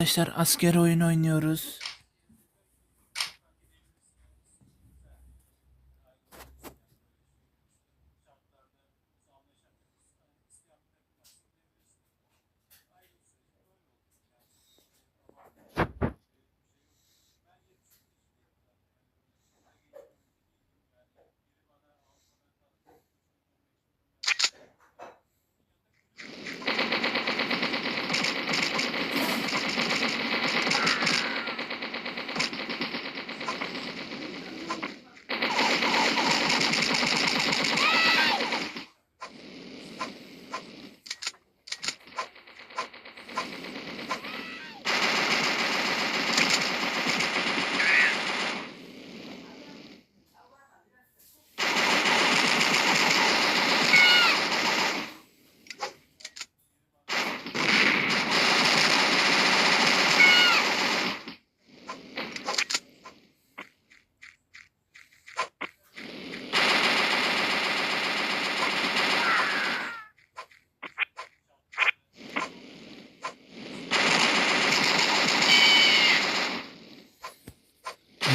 Arkadaşlar asker oyun oynuyoruz.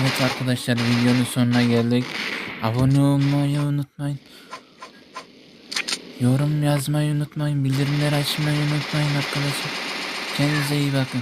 Evet arkadaşlar videonun sonuna geldik. Abone olmayı unutmayın. Yorum yazmayı unutmayın. Bildirimleri açmayı unutmayın arkadaşlar. Kendinize iyi bakın.